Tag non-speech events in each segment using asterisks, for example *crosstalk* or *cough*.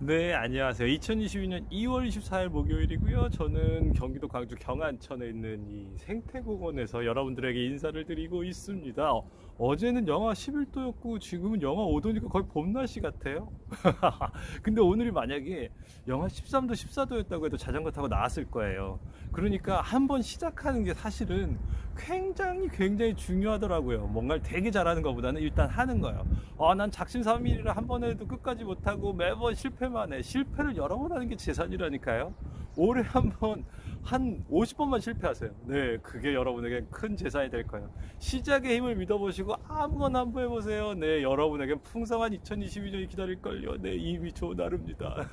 네, 안녕하세요. 2022년 2월 24일 목요일이고요. 저는 경기도 광주 경안천에 있는 이 생태공원에서 여러분들에게 인사를 드리고 있습니다. 어, 어제는 영하 11도였고 지금은 영하 5도니까 거의 봄 날씨 같아요. *laughs* 근데 오늘이 만약에 영하 13도, 14도였다고 해도 자전거 타고 나왔을 거예요. 그러니까 한번 시작하는 게 사실은 굉장히 굉장히 중요하더라고요. 뭔가를 되게 잘하는 것보다는 일단 하는 거예요. 아, 난 작심삼일이라 한 번 해도 끝까지 못하고 매번 실패 만 해. 실패를 여러 번 하는 게 재산이라니까요. 올해 한 번, 한 50번만 실패하세요. 네, 그게 여러분에게 큰 재산이 될 거예요. 시작의 힘을 믿어보시고 아무거나 한번 해보세요. 네, 여러분에게 풍성한 2022년이 기다릴걸요. 네, 이미 좋은 하루입니다.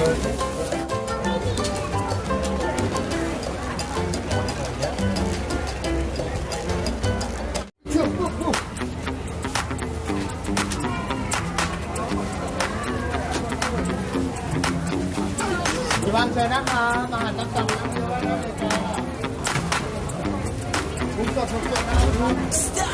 chị ban xe nát mà mà hành năm trăm năm mươi bốn trăm sáu mươi